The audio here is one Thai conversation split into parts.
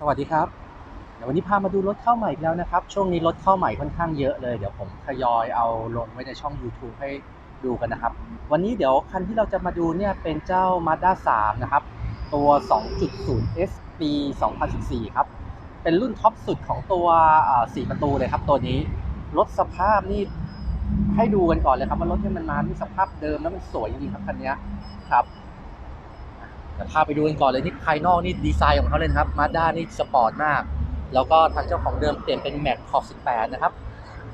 สวัสดีครับเดี๋ยววันนี้พามาดูรถเข้าใหม่อีกแล้วนะครับ ช่วงนี้รถเข้าใหม่ค่อนข้างเยอะเลย เดี๋ยวผมทยอยเอาลงไว้ในช่อง YouTube ให้ดูกันนะครับ วันนี้เดี๋ยวคันที่เราจะมาดูเนี่ยเป็นเจ้า Mazda 3 นะครับ ตัว 2.0 S ปี 2014 ครับ เป็นรุ่นท็อปสุดของตัวอ่า4ประตูเลยครับ ตัวนี้ รถสภาพนี่ให้ดูกันก่อนเลยครับว่ารถที่มันมานี่สภาพเดิมแล้วมันสวยจริงๆครับคันนี้ครับ เดี๋ยวพาไปดูกันก่อนเลยนี่ภายนอกนี่ดีไซน์ของเขาเลยครับมาด้านี่สปอร์ตมาก แล้วก็ทางเจ้าของเดิมเปลี่ยนเป็นแม็กขอบ18 นะครับ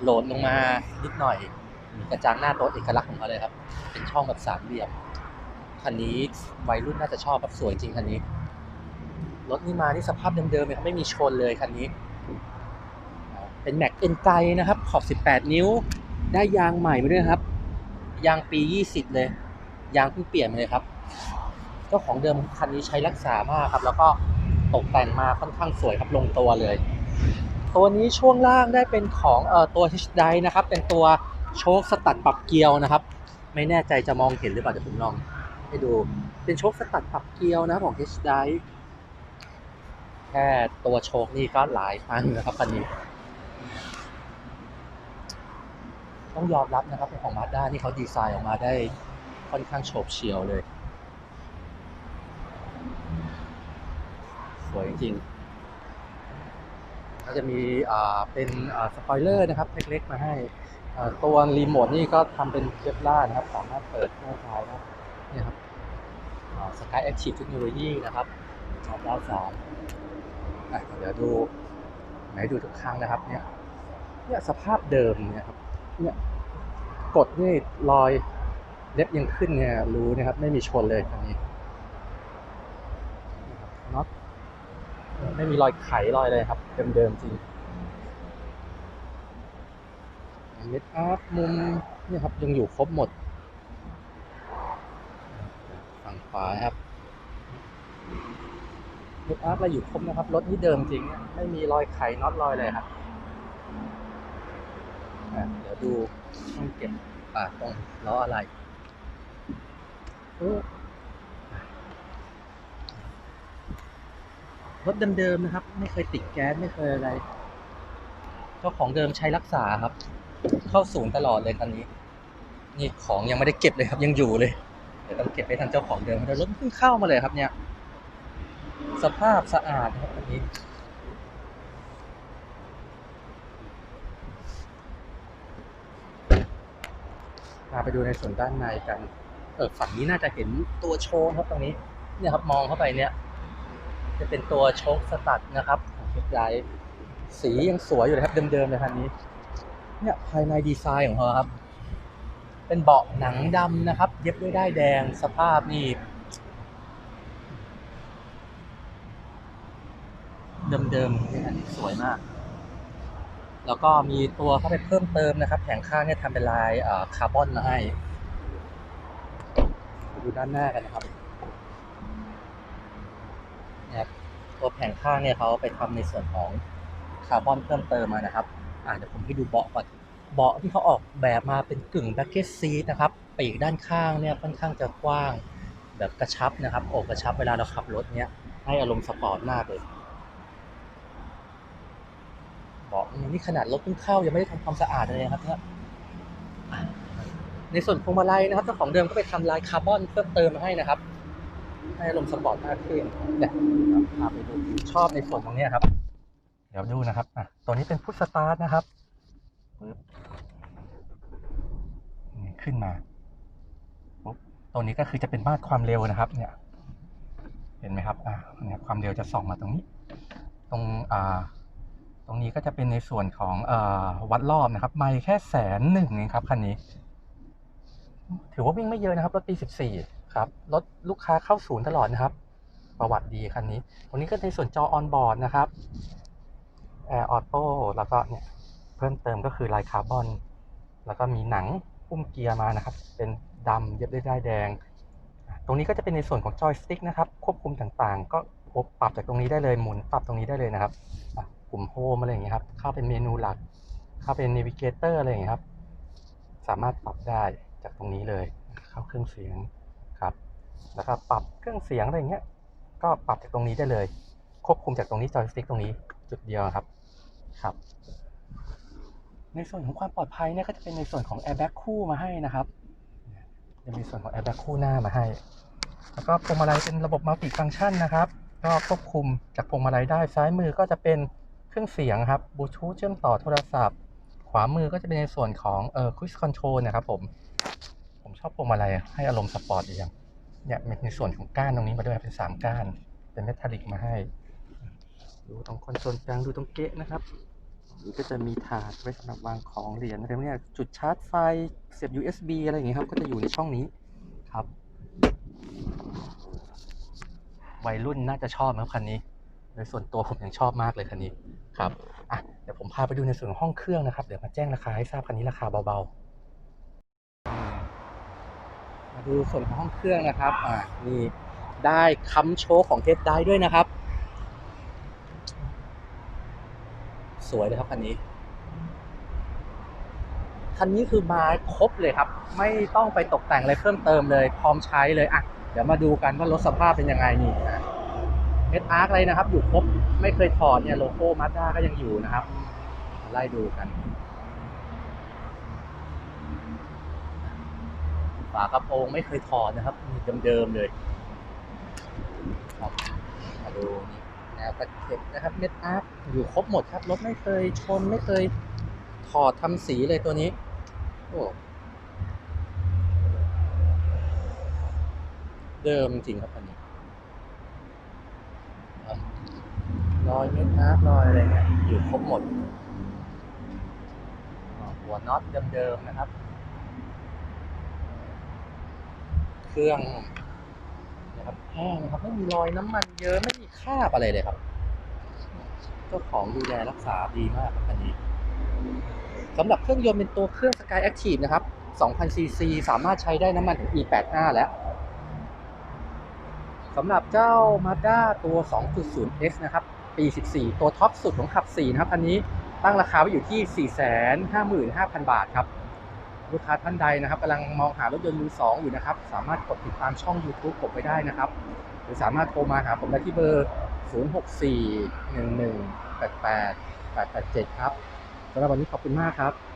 โหลดลงมานิดหน่อย มีกระจังหน้าตัวเอกลักษณ์ของเขาเลยครับ เป็นช่องแบบสามเหลี่ยม คันนี้วัยรุ่นน่าจะชอบครับสวยจริงคันนี้ รถนี่มานี่สภาพเดิมๆเลยครับไม่มีชนเลยคันนี้ เป็นแม็กเอ็นไกนะครับ ขอบ 18 นิ้ว ได้ยางใหม่มาด้วยครับ ยางปี 20 เลย ยางเพิ่งเปลี่ยนมาเลยครับ จ้าของเดิมคันนี้ใช้รักษามากครับ แล้วก็ตกแต่งมาค่อนข้างสวยครับลงตัวเลย ตัวนี้ช่วงล่างได้เป็นของเอ่อตัว H d i นะครับ เป็นตัวโชคสตัดปรับเกียวนะครับ ไม่แน่ใจจะมองเห็นหรือเปล่าเดี๋ยวผมลองให้ดู เป็นโชคสตัดปรับเกียวนะของ H d i แค่ตัวโชคนี่ก็หลายพันนะครับคันนี้ต้องยอมรับนะครับเป็นของมาด้านี่เขาดีไซน์ออกมาได้ค่อนข้างโฉบเฉี่ยวเลย สวยจริงๆก็จะมีเป็นสปอยเลอร์นะครับ เล็กๆมาให้ตัวรีโมทนี่ก็ทำเป็นเคปล่านะครับ สามารถเปิดได้ท้ายได้เนี่ครับสกายแอคทีฟเทคโนโลยีนะครับสองด้านสามอะเดี๋ยวดูไหนดูทุกครั้งนะครับ เนี่ยเนี่ยสภาพเดิมเนี่ยครับเนี่ยกดนี่รอยเล็บยังขึ้นเนี่ยรู้นะครับ ไม่มีชนเลยอันนี้น็อต ไม่มีรอยไขรอยเลยครับ เดิมๆจริงเม็ดอาร์ตมุมนี่ครับยังอยู่ครบหมด ฝั่งขวาครับเม็ดอาร์ตเราอยู่ครบนะครับ รถนี่เดิมจริง ไม่มีรอยไขน็อตรอยเลยครับเดี๋ยวดูช่องเก็บอ่าตรงล้ออะไรเออ รถเดิมๆนะครับ ไม่เคยติดแก๊สไม่เคยอะไรเจ้าของเดิมใช้รักษาครับ เข้าศูนย์ตลอดเลยคันนี้ นี่ของยังไม่ได้เก็บเลยครับ ยังอยู่เลยเดี๋ยวต้องเก็บให้ทางเจ้าของเดิมเดี๋ยวรถเพิ่งเข้ามาเลยครับเนี่ย สภาพสะอาดครับคันนี้พาไปดูในส่วนด้านในกัน เออฝั่งนี้น่าจะเห็นตัวโชว์ครับตรงนี้ เนี่ยครับมองเข้าไปเนี่ย จะเป็นตัวโชคสตัดนะครับของเฮดไดสียังสวยอยู่เลยครับ เดิมๆเลยคันนี้ เนี่ยภายในดีไซน์ของเขาครับ เป็นเบาะหนังดำนะครับ เย็บด้วยด้ายแดงสภาพนี่เดิมๆเนี่ยอันนี้สวยมาก แล้วก็มีตัวเข้าไปเพิ่มเติมนะครับ แผงข้างเนี่ยทำเป็นลายคาร์บอนมาให้ ดูด้านหน้ากันนะครับ นะครับตัวแผงข้างเนี่ยเขาไปทำในส่วนของคาร์บอนเพิ่มเติมมานะครับอ่าเดี๋ยวผมให้ดูเบาะก่อนเบาะที่เขาออกแบบมาเป็นกึ่งแบ็กเก็ตซีทนะครับปีกด้านข้างเนี่ยค่อนข้างจะกว้างแบบกระชับนะครับอกกระชับเวลาเราขับรถเนี่ยให้อารมณ์สปอร์ตมากเลยเบาะนี่ขนาดรถเพิ่งเข้ายังไม่ได้ทำความสะอาดเลยนะครับเนี่ยอะในส่วนพวงมาลัยนะครับเจ้าของเดิมก็ไปทำลายคาร์บอนเพิ่มเติมมาให้นะครับ ให้อารมณ์สปอร์ตมากขึ้นเนี่ยพาไปดูชอบในส่วนตรงนี้ครับ เดี๋ยวดูนะครับอะตัวนี้เป็นพุทสตาร์ทนะครับปึ๊บขึ้นมาปุ๊บตัวนี้ก็คือจะเป็นมาตรความเร็วนะครับ เนี่ย เห็นไหมครับอะเนี่ยความเร็วจะส่องมาตรงนี้ ตรงอ่าตรงนี้ก็จะเป็นในส่วนของเอ่อวัดรอบนะครับ ไม่แค่แสนหนึ่งเองครับคันนี้ ถือว่าวิ่งไม่เยอะนะครับรถปี14 ครับรถลูกค้าเข้าศูนย์ตลอดนะครับ ประวัติดีคันนี้ตรงนี้ก็ในส่วนจอออนบอร์ดนะครับแอร์ออโต้แล้วก็เนี่ยเพิ่มเติมก็คือลายคาร์บอน แล้วก็มีหนังอุ้มเกียร์มานะครับ เป็นดำเย็บด้วยด้ายแดง ตรงนี้ก็จะเป็นในส่วนของจอยสติ๊กนะครับ ควบคุมต่างๆ ก็ปรับจากตรงนี้ได้เลยหมุนปรับตรงนี้ได้เลยนะครับปุ่มโฮมอะไรอย่างเงี้ยครับ เข้าเป็นเมนูหลัก เข้าเป็นน a วิเกเตอร์อะไรอย่างเงี้ยครับ สามารถปรับได้จากตรงนี้เลย เข้าเครื่องเสียง ครับแล้วก็ปรับเครื่องเสียงอะไรเงี้ยก็ปรับจากตรงนี้ได้เลย ควบคุมจากตรงนี้จอยสติ๊กตรงนี้จุดเดียวครับครับ ในส่วนของความปลอดภัยเนี่ยก็จะเป็นในส่วนของแอร์แบ็กคู่มาให้นะครับจะมีส่วนของแอร์แบ็กคู่หน้ามาให้ แล้วก็พวงมาลัยเป็นระบบมัลติฟัง c t ชันนะครับ ก็ควบคุมจากพวงมาลัยได้ซ้ายมือก็จะเป็นเครื่องเสียงครับบลูทูธเชื่อมต่อโทรศัพท์ ขวามือก็จะเป็นในส่วนของเอ่อควิสคอนโทรลนะครับผม ผมชอบพวงมาลัยให้อารมณ์สปอร์ตดีจัง เนี่ยมีในส่วนของก้านตรงนี้มาด้วยเป็นสามก้าน เป็นเมทัลลิกมาให้ ดูตรงคอนโซลกลางดูตรงเกะนะครับหรือก็จะมีถาดไว้สำหรับวางของเหรียญอะไรพวกเนี้ยจุดชาร์จไฟเสียบ USB อะไรอย่างเงี้ยครับ ก็จะอยู่ในช่องนี้ครับ วัยรุ่นน่าจะชอบนะครับคันนี้ โดยส่วนตัวผมยังชอบมากเลยคันนี้ครับอะเดี๋ยวผมพาไปดูในส่วนของห้องเครื่องนะครับ เดี๋ยวมาแจ้งราคาให้ทราบคันนี้ราคาเบาๆ มา ดูส่วนของห้องเครื่องนะครับอ่านี่ได้ค้ำโชว์ของเทสได้ด้วยนะครับ สวยเลยครับคันนี้ คันนี้คือมาครบเลยครับ ไม่ต้องไปตกแต่งอะไรเพิ่มเติมเลย พร้อมใช้เลยอะเดี๋ยวมาดูกันว่ารถสภาพเป็นยังไงนี่เอสอาร์อะไรนะครับ อยู่ครบไม่เคยถอดเนี่ยโลโก้มาด้าก็ยังอยู่นะครับ ไล่ดูกัน ฝากระโปรงไม่เคยถอดนะครับมีเดิมๆเลยครับมาดูนี่แนวกระเข็บนะครับเม็ดอาร์คอยู่ครบหมดครับรถไม่เคยชนไม่เคยถอดทำสีเลยตัวนี้ โอ้เดิมจริงครับอันนี้รอยเม็ดอาร์ครอยอะไรเนี่ยอยู่ครบหมดหัวน็อตเดิมๆนะครับ เครื่องนะครับแห้งครับไม่มีรอยน้ำมันเยอะไม่มีคราบอะไรเลยครับเจ้าของดูแลรักษาดีมากครับคันนี้สำหรับเครื่องยนต์เป็นตัวเครื่อง Sky Active นะครับ 2,000 ซีซี สามารถใช้ได้น้ำมันถึง E85 แล้วสำหรับเจ้า Mazda ตัว 2.0X นะครับ ปี 14 ตัวท็อปสุดของขับ 4 นะครับคันนี้ตั้งราคาไว้อยู่ที่ 455,000 บาทครับ ลูกค้าท่านใดนะครับกำลังมองหารถยนต์มือสองอยู่นะครับ สามารถกดติดตามช่อง YouTube ผมไปได้นะครับ หรือสามารถโทรมาหาผมได้ที่เบอร์ 064 11 88 887 ครับสำหรับวันนี้ขอบคุณมากครับ